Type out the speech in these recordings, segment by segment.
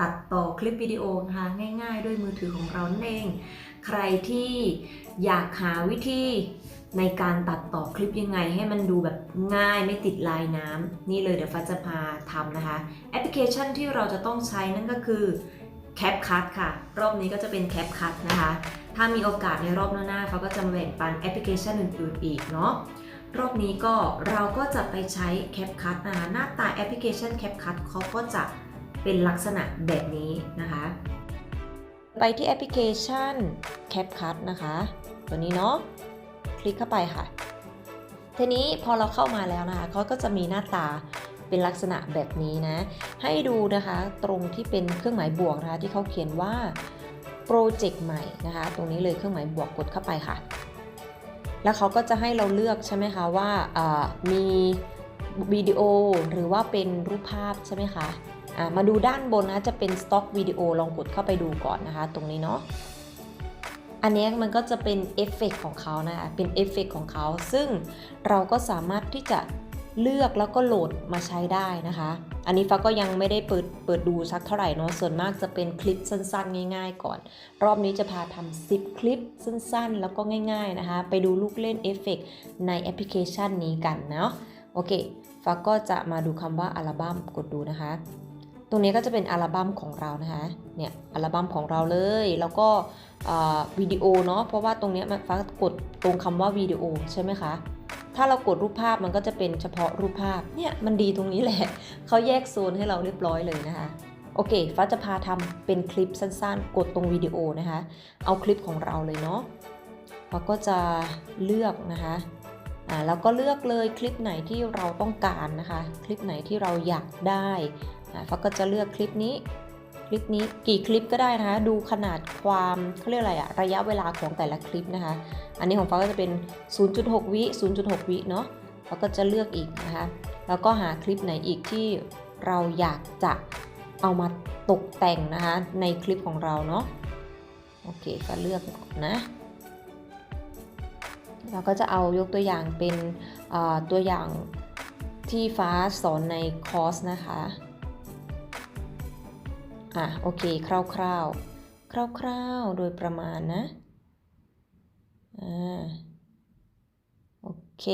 ตัดต่อคลิปวิดีโอนะคะง่ายๆ ด้วยมือถือของเรานั่นเอง ใครที่อยากหาวิธีในการตัดต่อคลิปยังไงให้มันดูแบบง่ายไม่ติดลายน้ำนี่เลยเดี๋ยวฟ้าจะพาทำนะคะ แอปพลิเคชันที่เราจะต้องใช้นั่นก็คือ CapCut ค่ะ รอบนี้ก็จะเป็น CapCut นะคะ ถ้ามีโอกาสในรอบหน้าๆเขาก็จะมาแบ่งปันแอปพลิเคชันอื่นๆอีกเนาะรอบนี้ก็เราก็จะไปใช้ CapCut นะคะหน้าตาแอปพลิเคชัน CapCut เขาก็จะ เป็นลักษณะแบบนี้นะคะ ไปที่แอปพลิเคชัน CapCut นะคะ ตัวนี้เนาะคลิกเข้าไปค่ะ ทีนี้พอเราเข้ามาแล้วนะคะเขาก็จะมีหน้าตาเป็นลักษณะแบบนี้นะ ให้ดูนะคะตรงที่เป็นเครื่องหมายบวกนะคะที่เขาเขียนว่าโปรเจกต์ใหม่นะคะ ตรงนี้เลยเครื่องหมายบวกกดเข้าไปค่ะ แล้วเขาก็จะให้เราเลือกใช่ไหมคะว่ามีวิดีโอหรือว่าเป็นรูปภาพใช่ไหมคะ มาดูด้านบนนะจะเป็นสต็อกวิดีโอลองกดเข้าไปดูก่อนนะคะ ตรงนี้เนาะอันนี้มันก็จะเป็นเอฟเฟกของเขานะคะเป็นเอฟเฟกของเขา ซึ่งเราก็สามารถที่จะเลือกแล้วก็โหลดมาใช้ได้นะคะ อันนี้ฟ้าก็ยังไม่ได้เปิดเปิดดูสักเท่าไหร่เนาะ ส่วนมากจะเป็นคลิปสั้นๆ ง่าย ๆ ก่อน รอบนี้จะพาทำ10คลิปสั้นๆ แล้วก็ง่าย ๆนะคะ ไปดูลูกเล่นเอฟเฟกในแอปพลิเคชันนี้กันเนาะ โอเคฟ้าก็จะมาดูคำว่าอัลบั้มกดดูนะคะ ตรงนี้ก็จะเป็นอัลบั้มของเรานะคะเนี่ยอัลบั้มของเราเลย แล้วก็วิดีโอเนาะเพราะว่าตรงนี้มันฟ้ากดตรงคำว่าวิดีโอใช่ไหมคะถ้าเรากดรูปภาพมันก็จะเป็นเฉพาะรูปภาพเนี่ยมันดีตรงนี้แหละเขาแยกโซนให้เราเรียบร้อยเลยนะคะโอเคฟ้าจะพาทำเป็นคลิปสั้นๆ กดตรงวิดีโอนะคะ เอาคลิปของเราเลยเนาะฟ้าก็จะเลือกนะคะอ่าแล้วก็เลือกเลยคลิปไหนที่เราต้องการนะคะ คลิปไหนที่เราอยากได้ อ่าฟ้าก็จะเลือกคลิปนี้ คลิปนี้กี่คลิปก็ได้นะคะ ดูขนาดความเขาเรียกอะไรอะระยะเวลาของแต่ละคลิปนะคะ อันนี้ของฟ้าก็จะเป็น 0.6 วิ 0.6 วิเนาะฟ้าก็จะเลือกอีกนะคะ แล้วก็หาคลิปไหนอีกที่เราอยากจะเอามาตกแต่งนะคะในคลิปของเราเนาะ โอเคก็เลือกนะเราก็จะเอายกตัวอย่างเป็นตัวอย่างที่ฟ้าสอนในคอร์สนะคะ อะโอเคคร่าวๆ คร่าวๆ โดยประมาณนะ อ่า โอเค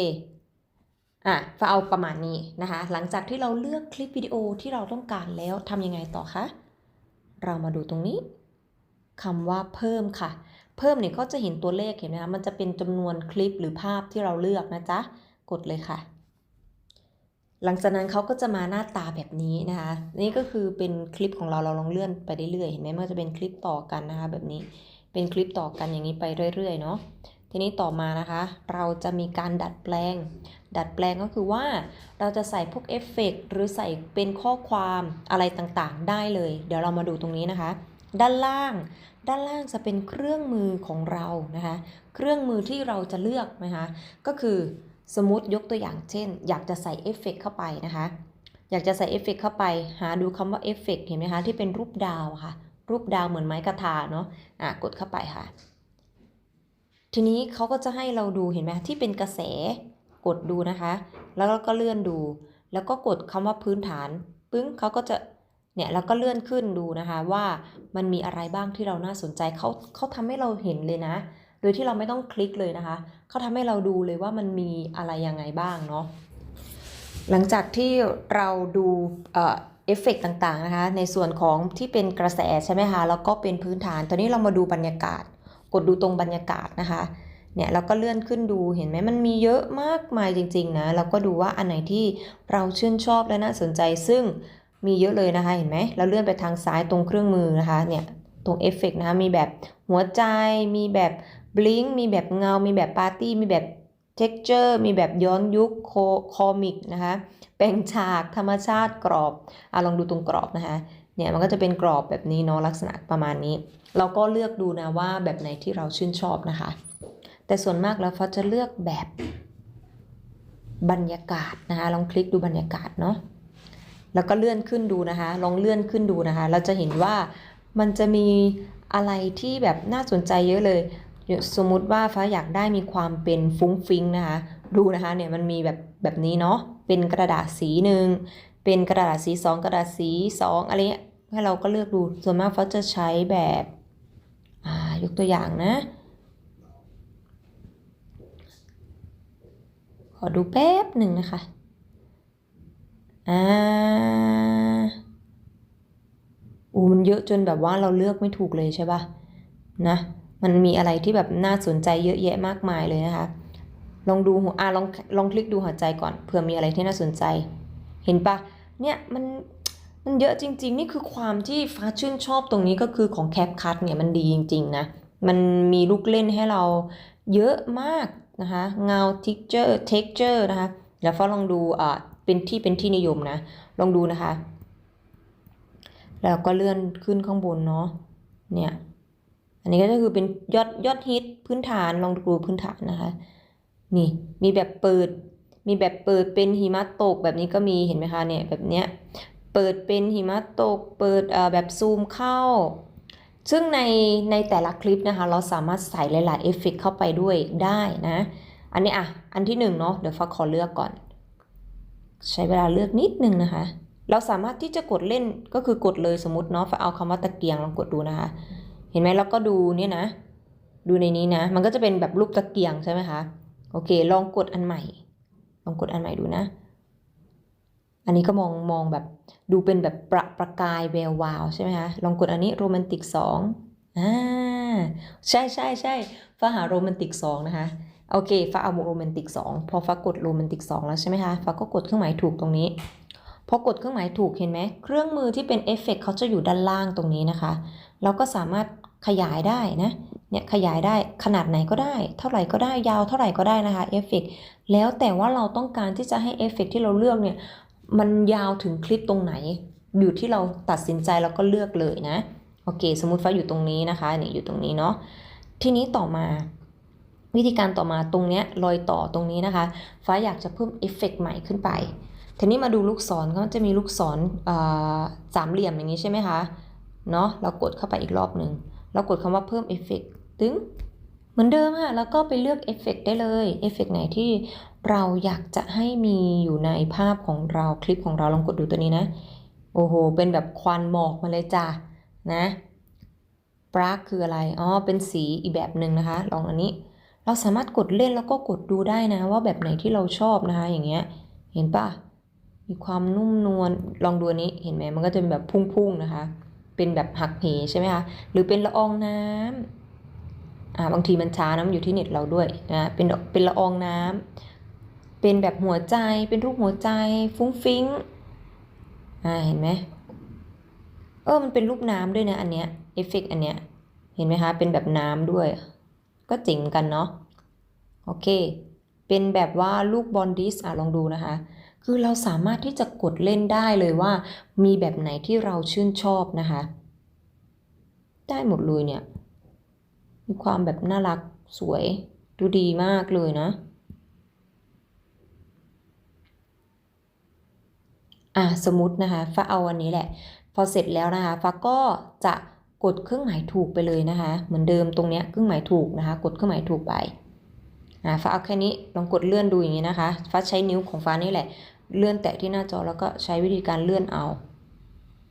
อะฟ้าเอาประมาณนี้นะคะ หลังจากที่เราเลือกคลิปวิดีโอที่เราต้องการแล้วทำยังไงต่อคะ เรามาดูตรงนี้คำว่าเพิ่มค่ะ เพิ่มเนี่ยก็จะเห็นตัวเลขเห็นไหมคะ มันจะเป็นจำนวนคลิปหรือภาพที่เราเลือกนะจ๊ะ กดเลยค่ะ หลังจากนั้นเขาก็จะมาหน้าตาแบบนี้นะคะ นี่ก็คือเป็นคลิปของเราเราลองเลื่อนไปเรื่อยๆเห็นไหมมันจะเป็นคลิปต่อกันนะคะ แบบนี้เป็นคลิปต่อกันอย่างนี้ไปเรื่อยๆเนาะทีนี้ต่อมานะคะ เราจะมีการดัดแปลง ดัดแปลงก็คือว่าเราจะใส่พวกเอฟเฟกต์หรือใส่เป็นข้อความอะไรต่างๆ ได้เลย เดี๋ยวเรามาดูตรงนี้นะคะ ด้านล่าง ด้านล่างจะเป็นเครื่องมือของเรานะคะ เครื่องมือที่เราจะเลือกนะคะ ก็คือ สมมติยกตัวอย่างเช่น อยากจะใส่เอฟเฟกต์เข้าไปนะคะ อยากจะใส่เอฟเฟกต์เข้าไป หาดูคำว่าเอฟเฟกต์เห็นไหมคะ ที่เป็นรูปดาวค่ะ รูปดาวเหมือนไม้กระทาเนาะอะกดเข้าไปค่ะ ทีนี้เขาก็จะให้เราดูเห็นไหมที่เป็นกระแสกดดูนะคะ แล้วก็เลื่อนดู แล้วก็กดคำว่าพื้นฐานปึ้งเขาก็จะเนี่ยแล้วก็เลื่อนขึ้นดูนะคะว่ามันมีอะไรบ้างที่เราน่าสนใจเขาเขาทำให้เราเห็นเลยนะ โดยที่เราไม่ต้องคลิกเลยนะคะเขาทำให้เราดูเลยว่ามันมีอะไรยังไงบ้างเนาะหลังจากที่เราดูเอฟเฟกต่างๆนะคะ ในส่วนของที่เป็นกระแสใช่ไหมคะแล้วก็เป็นพื้นฐาน ตอนนี้เรามาดูบรรยากาศ กดดูตรงบรรยากาศนะคะเนี่ยเราก็เลื่อนขึ้นดูเห็นไหมมันมีเยอะมากมายจริงๆนะเราก็ดูว่าอันไหนที่เราชื่นชอบและน่าสนใจซึ่งมีเยอะเลยนะคะเห็นไหมเราเลื่อนไปทางซ้ายตรงเครื่องมือนะคะเนี่ยตรงเอฟเฟกนะคะมีแบบหัวใจมีแบบ บลิงมีแบบเงา มีแบบปาร์ตี้ มีแบบเท็กเจอร์ มีแบบย้อนยุคโคคอมิกนะคะแปลงฉากธรรมชาติกรอบอะลองดูตรงกรอบนะคะ เนี่ยมันก็จะเป็นกรอบแบบนี้เนาะลักษณะประมาณนี้ เราก็เลือกดูนะว่าแบบไหนที่เราชื่นชอบนะคะ แต่ส่วนมากแล้วฟ้าจะเลือกแบบบรรยากาศนะคะลองคลิกดูบรรยากาศเนาะแล้วก็เลื่อนขึ้นดูนะคะ ลองเลื่อนขึ้นดูนะคะ เราจะเห็นว่ามันจะมีอะไรที่แบบน่าสนใจเยอะเลย สมมุติว่าฟ้าอยากได้มีความเป็นฟุ้งฟิ้งนะคะดูนะคะเนี่ยมันมีแบบแบบนี้เนาะเป็นกระดาษสีหนึ่งเป็นกระดาษสีสองกระดาษสีสองอะไรเงี้ยให้เราก็เลือกดูส่วนมากฟ้าจะใช้แบบอ่ายกตัวอย่างนะขอดูแป๊บหนึ่งนะคะอ่าอูมันเยอะจนแบบว่าเราเลือกไม่ถูกเลยใช่ปะนะ มันมีอะไรที่แบบน่าสนใจเยอะแยะมากมายเลยนะคะ ลองดูหัวอะลองลองคลิกดูหัวใจก่อนเผื่อมีอะไรที่น่าสนใจ เห็นปะเนี่ยมันมันเยอะจริง ๆ นี่คือความที่ฟ้าชื่นชอบตรงนี้ก็คือของแคปคัทเนี่ยมันดีจริง ๆ นะ มันมีลูกเล่นให้เราเยอะมากนะคะ เงา texture texture นะคะ แล้วฟ้าลองดูอ่าเป็นที่เป็นที่นิยมนะ ลองดูนะคะ แล้วก็เลื่อนขึ้นข้างบนเนาะเนี่ย อันนี้ก็คือเป็นยอดยอดฮิตพื้นฐานลองดูพื้นฐานนะคะ นี่มีแบบเปิด มีแบบเปิดเป็นหิมะตกแบบนี้ก็มีเห็นไหมคะเนี่ยแบบเนี้ยเปิดเป็นหิมะตก เปิดเอ่อแบบซูมเข้า ซึ่งในในแต่ละคลิปนะคะ เราสามารถใส่หลายๆเอฟเฟกเข้าไปด้วยได้นะ อันนี้อะ อันที่หนึ่งเนาะเดี๋ยวฟ้าขอเลือกก่อน ใช้เวลาเลือกนิดนึงนะคะ เราสามารถที่จะกดเล่นก็คือกดเลยสมมติเนาะฟ้าเอาคำว่าตะเกียงลองกดดูนะคะ เห็นไหมแล้วก็ดูเนี่ยนะ ดูในนี้นะ มันก็จะเป็นแบบรูปตะเกียงใช่ไหมคะ โอเค ลองกดอันใหม่ ลองกดอันใหม่ดูนะ อันนี้ก็มองมองแบบดูเป็นแบบประประกายแวววาวใช่ไหมคะ ลองกดอันนี้โรแมนติกสองอ่า ใช่ใช่ใช่ฟ้าหาโรแมนติกสองนะคะ โอเคฟ้าเอาโรแมนติกสองพอฟ้ากดโรแมนติกสองแล้วใช่ไหมคะ ฟ้าก็กดเครื่องหมายถูกตรงนี้พอกดเครื่องหมายถูกเห็นไหม เครื่องมือที่เป็นเอฟเฟกเขาจะอยู่ด้านล่างตรงนี้นะคะ เราก็สามารถ ขยายได้นะเนี่ยขยายได้ขนาดไหนก็ได้ เท่าไหร่ก็ได้ยาวเท่าไหร่ก็ได้นะคะเอฟเฟกแล้วแต่ว่าเราต้องการที่จะให้เอฟเฟกที่เราเลือกเนี่ยมันยาวถึงคลิปตรงไหน อยู่ที่เราตัดสินใจแล้วก็เลือกเลยนะโอเค สมมติฟ้าอยู่ตรงนี้นะคะเนี่ยอยู่ตรงนี้เนาะทีนี้ต่อมา วิธีการต่อมาตรงเนี้ยรอยต่อตรงนี้นะคะ ฟ้าอยากจะเพิ่มเอฟเฟกใหม่ขึ้นไปทีนี้มาดูลูกศรก็จะมีลูกศรสามเหลี่ยมอย่างนี้ใช่ไหมคะเนาะเรากดเข้าไปอีกรอบหนึ่ง เรากดคำว่าเพิ่มเอฟเฟกตึงเหมือนเดิมค่ะแล้วก็ไปเลือกเอฟเฟกได้เลยเอฟเฟกไหนที่เราอยากจะให้มีอยู่ในภาพของเราคลิปของเราลองกดดูตัวนี้นะ โอ้โห เป็นแบบควันหมอกมาเลยจ้ะนะปรากคืออะไร อ๋อ เป็นสีอีกแบบหนึ่งนะคะ ลองอันนี้ เราสามารถกดเล่นแล้วก็กดดูได้นะ ว่าแบบไหนที่เราชอบนะคะ อย่างเงี้ย เห็นปะมีความนุ่มนวล ลองดูอันนี้ เห็นไหมมันก็จะเป็นแบบพุ่งๆนะคะ เป็นแบบหักเหใช่ไหมคะหรือเป็นละอองน้ำอ่าบางทีมันช้านะมันอยู่ที่เน็ตเราด้วยนะเป็นเป็นละอองน้ำเป็นแบบหัวใจเป็นรูปหัวใจฟุ้งฟิ้งอ่าเห็นไหมเออมันเป็นรูปน้ำด้วยนะอันเนี้ยเอฟเฟกอันเนี้ยเห็นไหมคะเป็นแบบน้ำด้วย ก็เจ๋งกันเนาะโอเค เป็นแบบว่าลูกบอลดิสอะลองดูนะคะ คือเราสามารถที่จะกดเล่นได้เลยว่า มีแบบไหนที่เราชื่นชอบนะคะ ได้หมดเลยเนี่ย มีความแบบน่ารักสวย ดูดีมากเลยนะอะสมมตินะคะฟ้าเอาอันนี้แหละ พอเสร็จแล้วนะคะฟ้าก็จะกดเครื่องหมายถูกไปเลยนะคะ เหมือนเดิมตรงเนี้ยเครื่องหมายถูกนะคะ กดเครื่องหมายถูกไป อ่าฟ้าเอาแค่นี้ลองกดเลื่อนดูอย่างนี้นะคะ ฟ้าใช้นิ้วของฟ้านี่แหละ เลื่อนแตะที่หน้าจอแล้วก็ใช้วิธีการเลื่อนเอา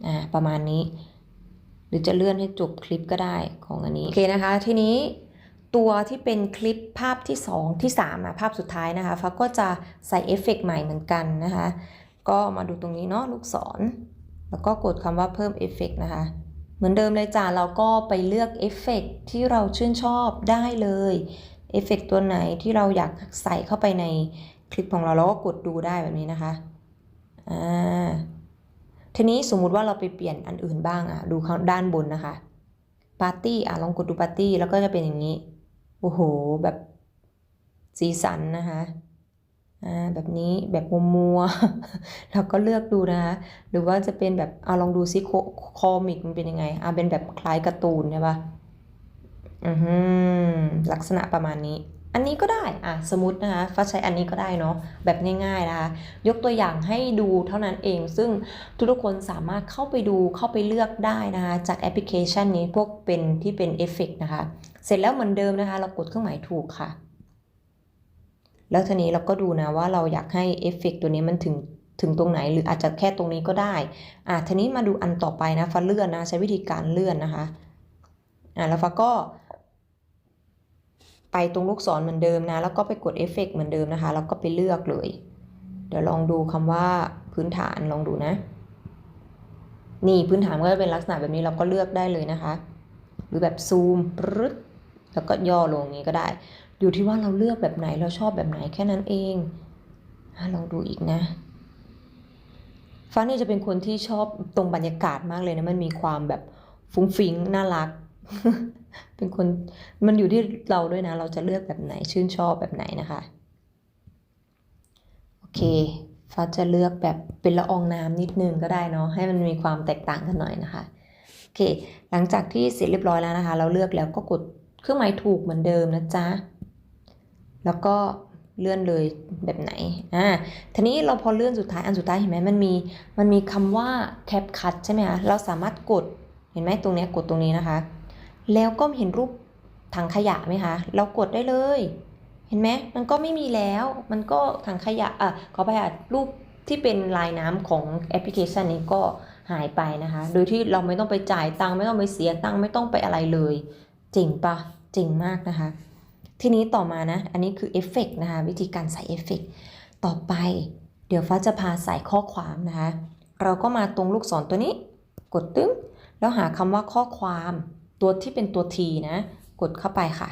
อ่าประมาณนี้ หรือจะเลื่อนให้จบคลิปก็ได้ของอันนี้โอเคนะคะ ทีนี้ตัวที่เป็นคลิปภาพที่ 2 ที่3อะภาพสุดท้ายนะคะฟ้าก็จะใส่เอฟเฟกใหม่เหมือนกันนะคะ ก็มาดูตรงนี้เนาะลูกศร แล้วก็กดคำว่าเพิ่มเอฟเฟกต์นะคะเหมือนเดิมเลยจ้าเราก็ไปเลือกเอฟเฟกต์ที่เราชื่นชอบได้เลย เอฟเฟกต์ตัวไหนที่เราอยากใส่เข้าไปในคลิปของเราเราก็กดดูได้แบบนี้นะคะอ่าทีนี้สมมุติว่าเราไปเปลี่ยนอันอื่นบ้างอะดูข้างด้านบนนะคะปาร์ตี้อะลองกดดูปาร์ตี้แล้วก็จะเป็นอย่างนี้โอ้โหแบบสีสันนะคะอ่าแบบนี้แบบมัวๆเราก็เลือกดูนะคะหรือว่าจะเป็นแบบเอาลองดูซิคคอมิกมันเป็นยังไงอ่าเป็นแบบคล้ายการ์ตูนใช่ปะ ลักษณะประมาณนี้ อันนี้ก็ได้อะสมมตินะคะฟ้าใช้อันนี้ก็ได้เนาะแบบง่ายๆนะคะ ยกตัวอย่างให้ดูเท่านั้นเอง ซึ่งทุกๆคนสามารถเข้าไปดูเข้าไปเลือกได้นะคะ จากแอปพลิเคชันนี้พวกเป็นที่เป็นเอฟเฟกนะคะ เสร็จแล้วเหมือนเดิมนะคะ เรากดเครื่องหมายถูกค่ะ แล้วทีนี้เราก็ดูนะว่าเราอยากให้เอฟเฟกตัวนี้มันถึงถึงตรงไหนหรืออาจจะแค่ตรงนี้ก็ได้ อะทีนี้มาดูอันต่อไปนะฟ้าเลื่อนนะใช้วิธีการเลื่อนนะคะ อะแล้วฟ้าก็ ไปตรงลูกศรเหมือนเดิมนะ แล้วก็ไปกดเอฟเฟกเหมือนเดิมนะคะ แล้วก็ไปเลือกเลย เดี๋ยวลองดูคำว่าพื้นฐานลองดูนะ นี่พื้นฐานก็จะเป็นลักษณะแบบนี้เราก็เลือกได้เลยนะคะ หรือแบบซูมปรึ๊ดแล้วก็ย่อลงอย่างนี้ก็ได้ อยู่ที่ว่าเราเลือกแบบไหนเราชอบแบบไหนแค่นั้นเองลองดูอีกนะฟ้านี่จะเป็นคนที่ชอบตรงบรรยากาศมากเลยนะ มันมีความแบบฟุ้งฟิ้งน่ารัก เป็นคนมันอยู่ที่เราด้วยนะ เราจะเลือกแบบไหนชื่นชอบแบบไหนนะคะ โอเคฟ้าจะเลือกแบบเป็นละอองน้ำนิดนึงก็ได้เนาะให้มันมีความแตกต่างกันหน่อยนะคะโอเค หลังจากที่เสร็จเรียบร้อยแล้วนะคะ เราเลือกแล้วก็กดเครื่องหมายถูกเหมือนเดิมนะจ๊ะแล้วก็เลื่อนเลยแบบไหน อ่า ทีนี้เราพอเลื่อนสุดท้ายอันสุดท้ายเห็นไหมมันมี มันมีคำว่า cap cut ใช่ไหมคะ เราสามารถกด เห็นไหมตรงนี้กดตรงนี้นะคะ แล้วก็เห็นรูปถังขยะไหมคะ เรากดได้เลย เห็นไหมมันก็ไม่มีแล้ว มันก็ถังขยะอะขอไปอะรูปที่เป็นลายน้ำของแอปพลิเคชันนี้ก็หายไปนะคะ โดยที่เราไม่ต้องไปจ่ายตังค์ไม่ต้องไปเสียตังค์ไม่ต้องไปอะไรเลยเจ๋งปะเจ๋งมากนะคะ ทีนี้ต่อมานะ อันนี้คือเอฟเฟกต์นะคะ วิธีการใส่เอฟเฟกต์ต่อไป เดี๋ยวฟ้าจะพาใส่ข้อความนะคะ เราก็มาตรงลูกศรตัวนี้ กดตึ้งแล้วหาคำว่าข้อความ ตัวที่เป็นตัว T นะ กดเข้าไปค่ะ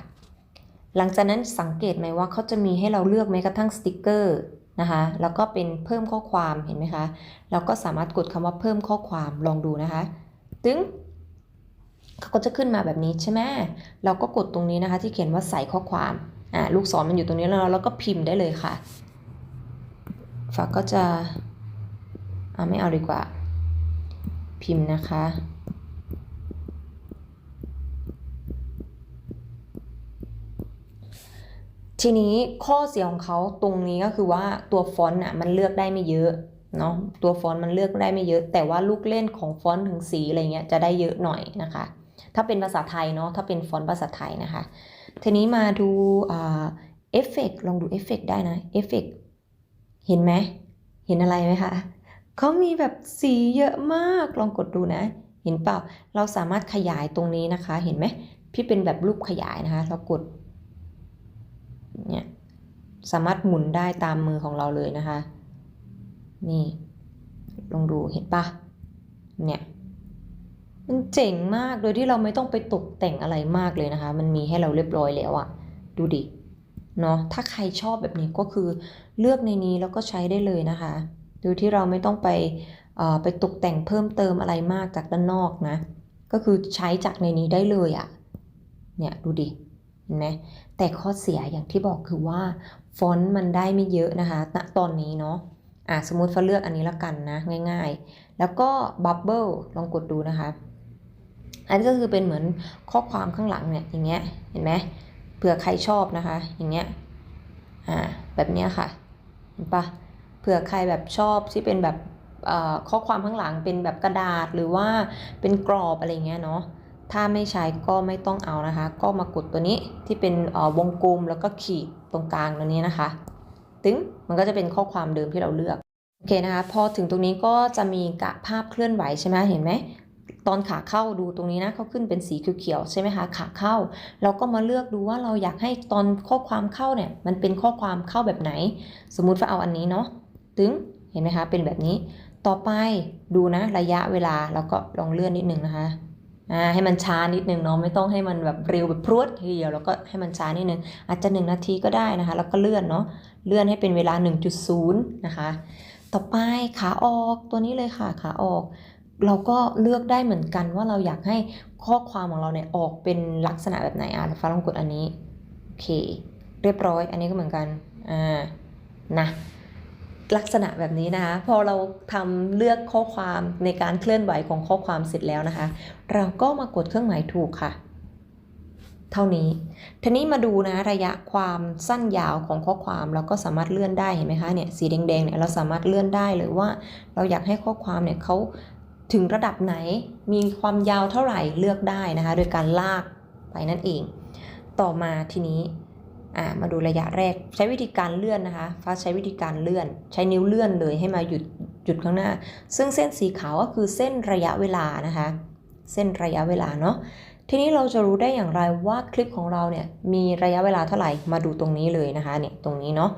หลังจากนั้นสังเกตไหมว่าเขาจะมีให้เราเลือกแม้กระทั่งสติกเกอร์นะคะ แล้วก็เป็นเพิ่มข้อความเห็นไหมคะเราก็สามารถกดคำว่าเพิ่มข้อความลองดูนะคะ ตึ้งเขาก็จะขึ้นมาแบบนี้ใช่ไหมเราก็กดตรงนี้นะคะ ที่เขียนว่าใส่ข้อความอ่าลูกศรมันอยู่ตรงนี้แล้วเราก็พิมพ์ได้เลยค่ะฝากก็จะอ่าไม่เอาดีกว่า พิมพ์นะคะ ทีนี้ข้อเสียของเขาตรงนี้ก็คือว่าตัวฟอนต์อะมันเลือกได้ไม่เยอะเนาะตัวฟอนต์มันเลือกได้ไม่เยอะ แต่ว่าลูกเล่นของฟอนต์ถึงสีอะไรเงี้ยจะได้เยอะหน่อยนะคะ ถ้าเป็นภาษาไทยเนาะถ้าเป็นฟอนต์ภาษาไทยนะคะ ทีนี้มาดูเอฟเฟกลองดูเอฟเฟกได้นะเอฟเฟกเห็นไหมเห็นอะไรไหมคะเขามีแบบสีเยอะมากลองกดดูนะ เห็นเปล่าเราสามารถขยายตรงนี้นะคะ เห็นไหมพี่เป็นแบบรูปขยายนะคะ เรากด เนี่ยสามารถหมุนได้ตามมือของเราเลยนะคะ นี่ลองดูเห็นปะเนี่ยมันเจ๋งมากโดยที่เราไม่ต้องไปตกแต่งอะไรมากเลยนะคะ มันมีให้เราเรียบร้อยแล้วอะดูดิเนาะถ้าใครชอบแบบนี้ก็คือเลือกในนี้แล้วก็ใช้ได้เลยนะคะ โดยที่เราไม่ต้องไปไปตกแต่งเพิ่มเติมอะไรมากจากด้านนอกนะ ก็คือใช้จากในนี้ได้เลยอะเนี่ยดูดิ นไหมแต่ข้อเสียอย่างที่บอกคือว่าฟอนต์มันได้ไม่เยอะนะคะณตอนนี้เนาะอะสมมติฟ้าเลือกอันนี้ละกันนะง่ายๆ แล้วก็บับเบิลลองกดดูนะคะ อันนี้ก็คือเป็นเหมือนข้อความข้างหลังเนี่ยอย่างเงี้ยเห็นไหมเผื่อใครชอบนะคะ อย่างเงี้ยอ่าแบบเนี้ยค่ะเห็นปะเผื่อใครแบบชอบที่เป็นแบบข้อความข้างหลังเป็นแบบกระดาษหรือว่าเป็นกรอบอะไรเงี้ยเนาะ ถ้าไม่ใช้ก็ไม่ต้องเอานะคะ ก็มากดตัวนี้ที่เป็นวงกลมแล้วก็ขีดตรงกลางตรงนี้นะคะตึงมันก็จะเป็นข้อความเดิมที่เราเลือก โอเคนะคะ พอถึงตรงนี้ก็จะมีกะภาพเคลื่อนไหวใช่ไหมเห็นไหมตอนขาเข้าดูตรงนี้นะเขาขึ้นเป็นสีเขียวๆใช่ไหมคะขาเข้า เราก็มาเลือกดูว่าเราอยากให้ตอนข้อความเข้าเนี่ยมันเป็นข้อความเข้าแบบไหน สมมุติว่าเอาอันนี้เนาะตึงเห็นไหมคะเป็นแบบนี้ ต่อไปดูนะระยะเวลาเราก็ลองเลื่อนนิดนึงนะคะ อ่าให้มันช้านิดนึงเนาะไม่ต้องให้มันแบบเร็วแบบพรวดทีเดียวแล้วก็ให้มันช้านิดนึงอาจจะ 1 นาทีก็ได้นะคะ แล้วก็เลื่อนเนาะเลื่อนให้เป็นเวลา 1.0 นะคะ ต่อไปขาออกตัวนี้เลยค่ะขาออก เราก็เลือกได้เหมือนกันว่าเราอยากให้ข้อความของเราเนี่ยออกเป็นลักษณะแบบไหนอะฟ้าลองกดอันนี้โอเค เรียบร้อยอันนี้ก็เหมือนกันอ่านะ ลักษณะแบบนี้นะคะพอเราทำเลือกข้อความในการเคลื่อนไหวของข้อความเสร็จแล้วนะคะ เราก็มากดเครื่องหมายถูกค่ะ เท่านี้ทีนี้มาดูนะระยะความสั้นยาวของข้อความเราก็สามารถเลื่อนได้เห็นไหมคะเนี่ยสีแดงๆเนี่ยเราสามารถเลื่อนได้เลยว่า เราอยากให้ข้อความเนี่ยเขาถึงระดับไหนมีความยาวเท่าไหร่เลือกได้นะคะ โดยการลากไปนั่นเอง ต่อมาทีนี้ อ่ามาดูระยะแรกใช้วิธีการเลื่อนนะคะฟ้าใช้วิธีการเลื่อน ใช้นิ้วเลื่อนเลยให้มาหยุดจุดข้างหน้า ซึ่งเส้นสีขาวก็คือเส้นระยะเวลานะคะ เส้นระยะเวลาเนาะทีนี้เราจะรู้ได้อย่างไรว่าคลิปของเราเนี่ยมีระยะเวลาเท่าไหร่มาดูตรงนี้เลยนะคะเนี่ยตรงนี้เนาะ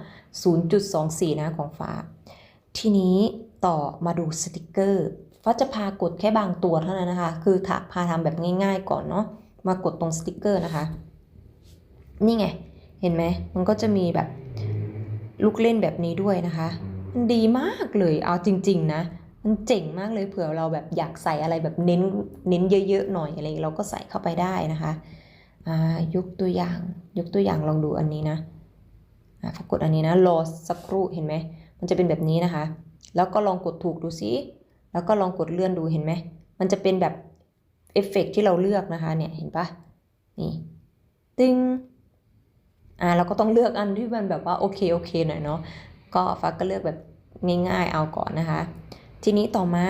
0.24 นะของฟ้า ทีนี้ต่อมาดูสติกเกอร์ฟ้าจะพากดแค่บางตัวเท่านั้นนะคะ คือถ้าพาทำแบบง่ายๆก่อนเนาะมากดตรงสติกเกอร์นะคะ นี่ไง เห็นไหมมันก็จะมีแบบลูกเล่นแบบนี้ด้วยนะคะ มันดีมากเลยเอาจริง ๆ นะ มันเจ๋งมากเลยเผื่อเราแบบอยากใส่อะไรแบบเน้นเน้นเยอะๆหน่อยอะไรเราก็ใส่เข้าไปได้นะคะอ่ายกตัวอย่างยกตัวอย่างลองดูอันนี้นะอ่าฝากกดอันนี้นะรอสักครู่เห็นไหมมันจะเป็นแบบนี้นะคะ แล้วก็ลองกดถูกดูสิแล้วก็ลองกดเลื่อนดูเห็นไหมมันจะเป็นแบบเอฟเฟกต์ที่เราเลือกนะคะเนี่ยเห็นปะนี่ตึง อ่าเราก็ต้องเลือกอันที่มันแบบว่าโอเคโอเคหน่อยเนาะก็ฟ้าก็เลือกแบบง่ายๆเอาก่อนนะคะ ทีนี้ต่อมา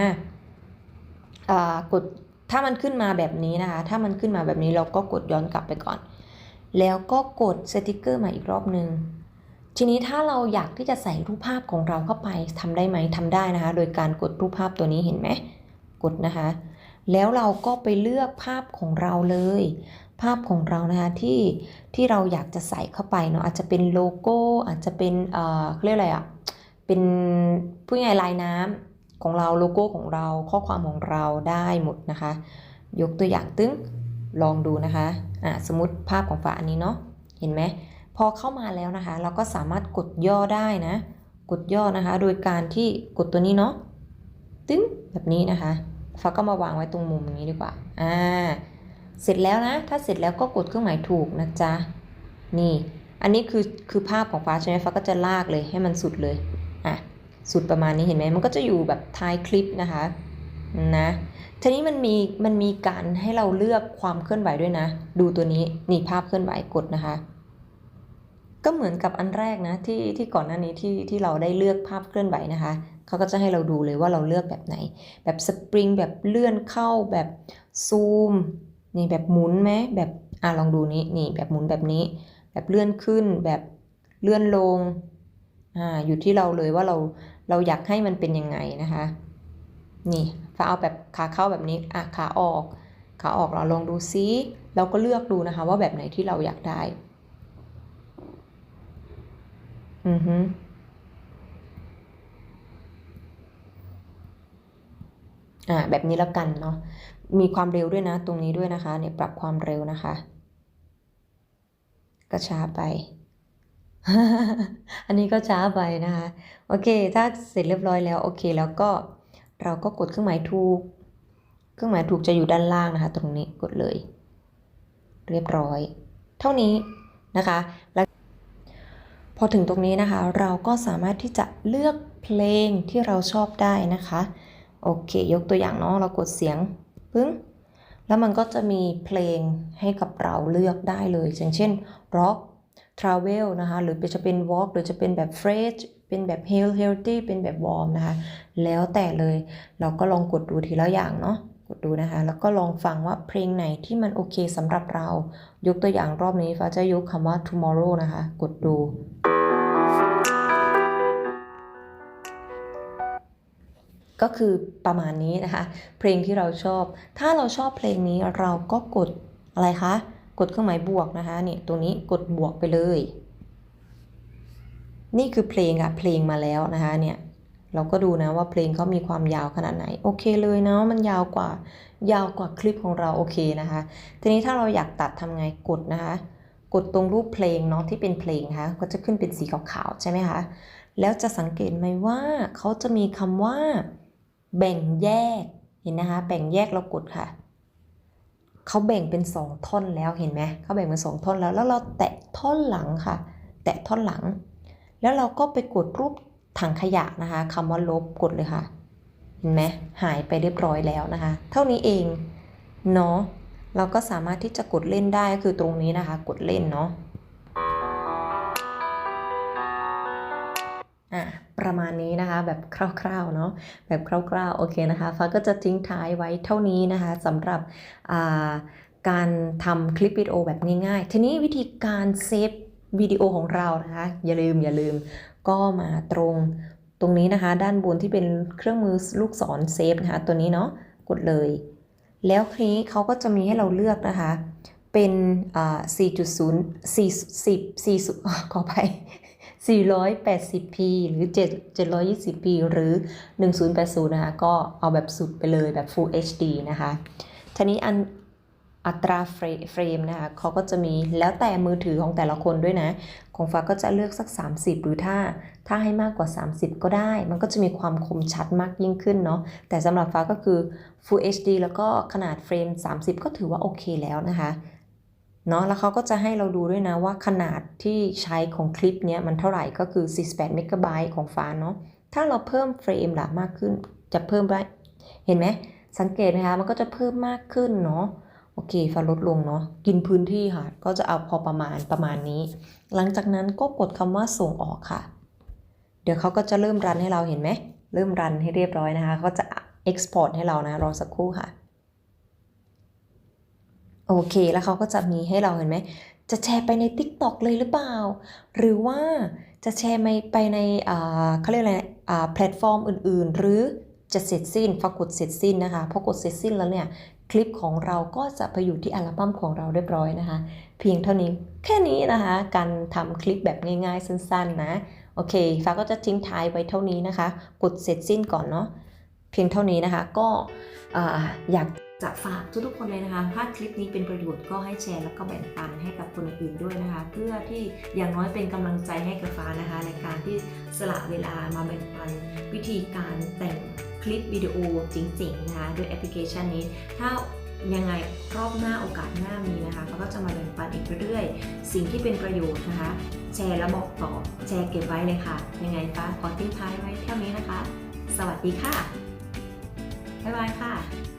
อ่ากดถ้ามันขึ้นมาแบบนี้นะคะ ถ้ามันขึ้นมาแบบนี้เราก็กดย้อนกลับไปก่อน แล้วก็กดสติกเกอร์มาอีกรอบหนึ่งทีนี้ถ้าเราอยากที่จะใส่รูปภาพของเราเข้าไปทำได้ไหมทำได้นะคะ โดยการกดรูปภาพตัวนี้เห็นไหมกดนะคะ แล้วเราก็ไปเลือกภาพของเราเลย ภาพของเรานะคะที่ที่เราอยากจะใส่เข้าไปเนาะอาจจะเป็นโลโก้อาจจะเป็นเอ่อเรียกอะไรอะ่ะเป็นผู้ใหญ่ลายน้ำของเราโลโก้ของเราข้อความของเราได้หมดนะคะ ยกตัวอย่างตึ้งลองดูนะคะอะสมมติภาพของฝาอันนี้เนาะเห็นไหมพอเข้ามาแล้วนะคะ เราก็สามารถกดย่อได้นะ กดย่อนะคะ โดยการที่กดตัวนี้เนาะตึ้งแบบนี้นะคะฟ้าก็มาวางไว้ตรงมุมอย่างนี้ดีกว่าอ่า เสร็จแล้วนะ ถ้าเสร็จแล้วก็กดเครื่องหมายถูกนะจ๊ะ นี่ อันนี้คือคือภาพของฟ้าใช่ไหมฟ้าก็จะลากเลยให้มันสุดเลย อะ สุดประมาณนี้เห็นไหมมันก็จะอยู่แบบท้ายคลิปนะคะ นะ ทีนี้มันมีมันมีการให้เราเลือกความเคลื่อนไหวด้วยนะ ดูตัวนี้ นี่ภาพเคลื่อนไหวกดนะคะ ก็เหมือนกับอันแรกนะที่ที่ก่อนหน้านี้ที่ที่เราได้เลือกภาพเคลื่อนไหวนะคะเขาก็จะให้เราดูเลยว่าเราเลือกแบบไหน แบบสปริงแบบเลื่อนเข้าแบบซูม นี่แบบหมุนไหมแบบอะลองดูนี้นี่แบบหมุนแบบนี้ แบบเลื่อนขึ้นแบบเลื่อนลงอ่าอยู่ที่เราเลยว่าเราเราอยากให้มันเป็นยังไงนะคะ นี่ฟ้าเอาแบบขาเข้าแบบนี้อะขาออก ขาออกเราลองดูซิเราก็เลือกดูนะคะ ว่าแบบไหนที่เราอยากได้ อือฮึอ่าแบบนี้แล้วกันเนาะ มีความเร็วด้วยนะ ตรงนี้ด้วยนะคะเนี่ยปรับความเร็วนะคะ ก็ช้าไป อันนี้ก็ช้าไปนะคะ โอเค ถ้าเสร็จเรียบร้อยแล้วโอเค แล้วก็เราก็กดเครื่องหมายถูก เครื่องหมายถูกจะอยู่ด้านล่างนะคะ ตรงนี้กดเลย เรียบร้อย เท่านี้นะคะแล้วพอถึงตรงนี้นะคะ เราก็สามารถที่จะเลือกเพลงที่เราชอบได้นะคะ โอเค ยกตัวอย่างเนาะเรากดเสียง ปึ้งแล้วมันก็จะมีเพลงให้กับเราเลือกได้เลยอย่างเช่น rock travel นะคะ หรือจะเป็น walk หรือจะเป็นแบบ fresh เป็นแบบ h e a l healthy เป็นแบบ warm นะคะ แล้วแต่เลย เราก็ลองกดดูทีละอย่างเนาะ กดดูนะคะ แล้วก็ลองฟังว่าเพลงไหนที่มันโอเคสำหรับเรา ยกตัวอย่างรอบนี้ฟ้าจะยกคำว่า tomorrow นะคะ กดดู ก็คือประมาณนี้นะคะ เพลงที่เราชอบ ถ้าเราชอบเพลงนี้เราก็กดอะไรคะ กดเครื่องหมายบวกนะคะเนี่ยตรงนี้กดบวกไปเลย นี่คือเพลงอะเพลงมาแล้วนะคะเนี่ยเราก็ดูนะว่าเพลงเขามีความยาวขนาดไหน โอเคเลยเนาะมันยาวกว่ายาวกว่าคลิปของเราโอเคนะคะ ทีนี้ถ้าเราอยากตัดทำไงกดนะคะ กดตรงรูปเพลงเนาะที่เป็นเพลงนะคะก็จะขึ้นเป็นสีขาวๆใช่ไหมคะแล้วจะสังเกตไหมว่าเขาจะมีคำว่า แบ่งแยกเห็นนะคะ แบ่งแยกเรากดค่ะเขาแบ่งเป็นสองท่อนแล้วเห็นไหมเขาแบ่งเป็นสองท่อนแล้วแล้วเราแตะท่อนหลังค่ะ แตะท่อนหลัง แล้วเราก็ไปกดรูปถังขยะนะคะคำว่าลบกดเลยค่ะ เห็นไหมหายไปเรียบร้อยแล้วนะคะ เท่านี้เองเนาะเราก็สามารถที่จะกดเล่นได้ก็คือตรงนี้นะคะ กดเล่นเนาะอะประมาณนี้นะคะ แบบคร่าวๆเนาะแบบคร่าวๆโอเคนะคะฟ้าก็จะทิ้งท้ายไว้เท่านี้นะคะสำหรับการทำคลิปวิดีโอแบบง่ายๆ ทีนี้วิธีการเซฟวิดีโอของเรานะคะอย่าลืมอย่าลืมก็มาตรงตรงนี้นะคะ ด้านบนที่เป็นเครื่องมือลูกศรเซฟนะคะตัวนี้เนาะกดเลย แล้วคราวนี้เขาก็จะมีให้เราเลือกนะคะเป็น 4.0 40 40ขอไป 480p หรือ 7 720p หรือ 1080 นะคะ ก็เอาแบบสุดไปเลยแบบ Full HD นะคะ ทีนี้อันอัตราเฟรมนะคะเขาก็จะมีแล้วแต่มือถือของแต่ละคนด้วยนะ ของฟ้าก็จะเลือกสัก 30 หรือถ้า ถ้าให้มากกว่า 30 ก็ได้ มันก็จะมีความคมชัดมากยิ่งขึ้นเนาะ แต่สำหรับฟ้าก็คือ Full HD แล้วก็ขนาดเฟรม 30 ก็ถือว่าโอเคแล้วนะคะ เนาะแล้วเขาก็จะให้เราดูด้วยนะว่าขนาดที่ใช้ของคลิปเนี้ยมันเท่าไหร่ก็คือ 48 เมกะไบต์ของฟ้าเนาะถ้าเราเพิ่มเฟรมละมากขึ้นจะเพิ่มได้เห็นไหมสังเกตไหมคะมันก็จะเพิ่มมากขึ้นเนาะโอเคฟ้าลดลงเนาะกินพื้นที่ค่ะ ก็จะเอาพอประมาณประมาณนี้ หลังจากนั้นก็กดคำว่าส่งออกค่ะ เดี๋ยวเขาก็จะเริ่มรันให้เราเห็นไหมเริ่มรันให้เรียบร้อยนะคะเขาจะ export ให้เรานะรอสักครู่ค่ะ โอเค แล้วเขาก็จะมีให้เราเห็นไหม จะแชร์ไปใน TikTok เลยหรือเปล่า หรือว่าจะแชร์ไปไปในเขาเรียกอะไรอ่าแพลตฟอร์มอื่น ๆ หรือจะเสร็จสิ้นฝากกดเสร็จสิ้นนะคะพอกดเสร็จสิ้นแล้วเนี่ยคลิปของเราก็จะไปอยู่ที่อัลบั้มของเราเรียบร้อยนะคะ เพียงเท่านี้แค่นี้นะคะ การทำคลิปแบบง่ายๆ สั้นๆ นะ โอเคฟ้าก็จะทิ้งท้ายไว้เท่านี้นะคะ กดเสร็จสิ้นก่อนเนาะเพียงเท่านี้นะคะก็ออยาก จะฝากทุกๆคนเลยนะคะ ถ้าคลิปนี้เป็นประโยชน์ก็ให้แชร์แล้วก็แบ่งปันให้กับคนอื่นด้วยนะคะ เพื่อที่อย่างน้อยเป็นกำลังใจให้กับฟ้านะคะ ในการที่สละเวลามาแบ่งปันวิธีการแต่งคลิปวิดีโอจริงๆนะคะด้วยแอปพลิเคชันนี้ ถ้ายังไงรอบหน้าโอกาสหน้ามีนะคะเขาก็จะมาแบ่งปันอีกเรื่อยๆ สิ่งที่เป็นประโยชน์นะคะ แชร์แล้วบอกต่อแชร์เก็บไว้เลยค่ะ ยังไงฟ้าขอทิ้งท้ายไว้เท่านี้นะคะ สวัสดีค่ะ บ๊ายบายค่ะ